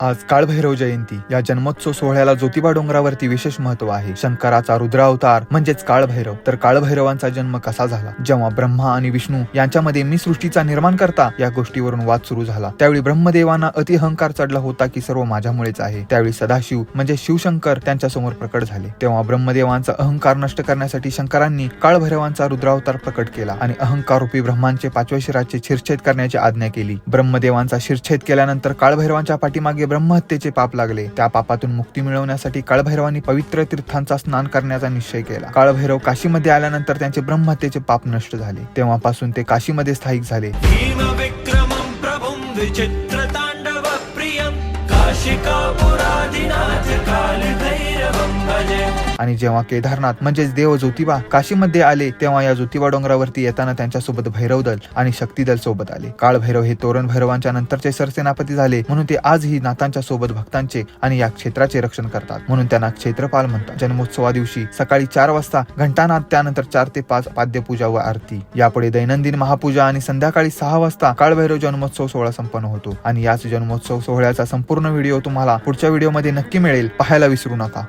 आज काळभैरव जयंती. या जन्मोत्सव सोहळ्याला ज्योतिबा डोंगरावरती विशेष महत्त्व आहे. शंकराचा रुद्रावतार म्हणजेच काळभैरव. तर काळभैरवांचा जन्म कसा झाला? जेव्हा ब्रह्मा आणि विष्णू यांच्यामध्ये मी सृष्टीचा निर्माण करता या गोष्टीवरून वाद सुरू झाला. त्यावेळी ब्रह्मदेवांना अतिहंकार चढला होता की सर्व माझ्यामुळेच आहे. त्यावेळी सदाशिव म्हणजे शिवशंकर त्यांच्यासमोर प्रकट झाले. तेव्हा ब्रह्मदेवांचा अहंकार नष्ट करण्यासाठी शंकरांनी काळभैरवांचा रुद्रावतार प्रकट केला आणि अहंकार रूपी ब्रह्मांचे पाचव्या शिराचे शिरछेद करण्याची आज्ञा केली. ब्रह्मदेवांचा शिरछेद केल्यानंतर काळभैरवांच्या पाठीमागे ब्रह्महत्येचे पाप लागले. त्या पापातून मुक्ती मिळवण्यासाठी काळभैरवांनी पवित्र तीर्थांचा स्नान करण्याचा निश्चय केला. काळभैरव काशीमध्ये आल्यानंतर त्यांचे ब्रह्महत्येचे पाप नष्ट झाले. तेव्हापासून ते काशीमध्ये स्थायिक झाले. विचित्र तांडव प्रियम काशिकापुरादिनाथ कालभैरवं आणि जेव्हा केदारनाथ म्हणजेच देव ज्योतिबा काशीमध्ये आले तेव्हा या ज्योतिबा डोंगरावरती येताना त्यांच्यासोबत भैरव दल आणि शक्तीदल सोबत आले. काळ भैरव हे तोरण भैरवांच्या नंतरचे सरसेनापती झाले म्हणून ते आजही नाथांच्या सोबत भक्तांचे आणि या क्षेत्राचे रक्षण करतात. म्हणून त्यांना क्षेत्रपाल म्हणतात. जन्मोत्सवा दिवशी सकाळी चार वाजता घंटानाथ त्यानंतर चार ते पाच पाद्यपूजा व आरती. यापुढे दैनंदिन महापूजा आणि संध्याकाळी सहा वाजता काळभैरव जन्मोत्सव सोहळा संपन्न होतो. आणि याच जन्मोत्सव सोहळ्याचा संपूर्ण व्हिडिओ तुम्हाला पुढच्या व्हिडिओमध्ये नक्की मिळेल. पाहायला विसरू नका.